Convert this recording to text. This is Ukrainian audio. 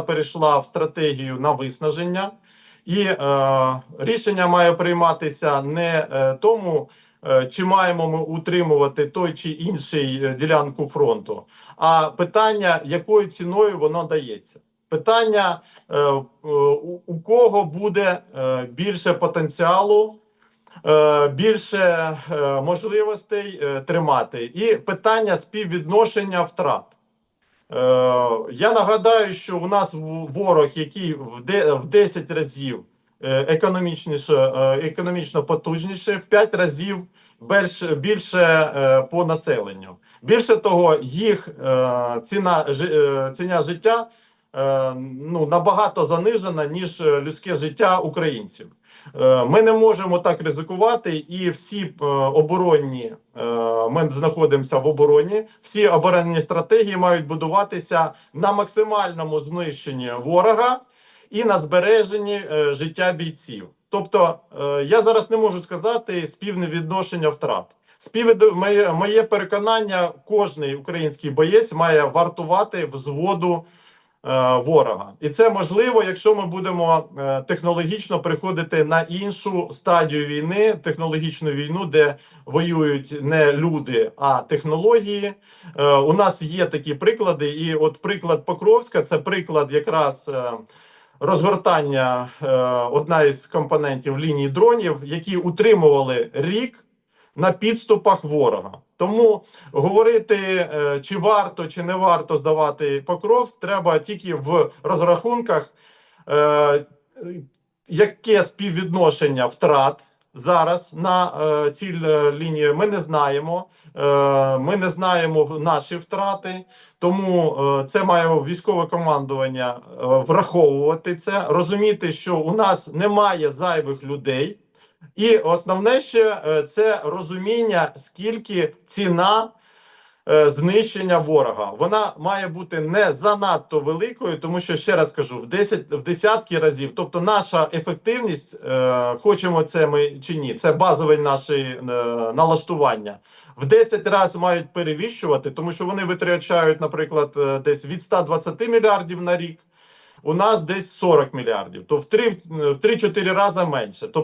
перейшла в стратегію на виснаження, і е, рішення має прийматися не е, тому, е, чи маємо ми утримувати той чи інший е, ділянку фронту, а питання, якою ціною воно дається. Питання, у, кого буде більше потенціалу, більше можливостей тримати, і питання співвідношення втрат. Е, Я нагадаю, що у нас ворог, який в де- в 10 разів е, економічніше, е, економічно потужніше, в 5 разів більше, більше по населенню. Більше того, їх ціна, ціна життя ну, набагато занижена, ніж е, людське життя українців. Е, Ми не можемо так ризикувати, і всі е, оборонні е, ми знаходимося в обороні. Всі оборонні стратегії мають будуватися на максимальному знищенні ворога і на збереженні е, життя бійців. Тобто, е, я зараз не можу сказати співне відношення втрат. Співвід... моє, моє переконання, кожний український боєць має вартувати взводу е, ворога, і це можливо, якщо ми будемо е, технологічно приходити на іншу стадію війни, технологічну війну, де воюють не люди, а технології. Е, у нас є такі приклади, і от приклад Покровська це приклад якраз. е, Розгортання е, одна із компонентів лінії дронів, які утримували рік на підступах ворога. Тому говорити, е, чи варто чи не варто здавати Покровськ, треба тільки в розрахунках, е, яке співвідношення втрат зараз на е, е, лінії. Ми не знаємо. Ми не знаємо наші втрати, тому це має військове командування е, враховувати це, розуміти, що у нас немає зайвих людей. І основне ще е, це розуміння, скільки ціна е, знищення ворога. Вона має бути не занадто великою, тому що ще раз кажу, в 10, в десятки разів. Тобто, наша ефективність, е, хочемо це ми чи ні, це базове наше е, налаштування. В 10 разів мають перевищувати, тому що вони витрачають, наприклад, десь від 120 мільярдів на рік. У нас десь 40 мільярдів, то в 3 в 3-4 рази менше.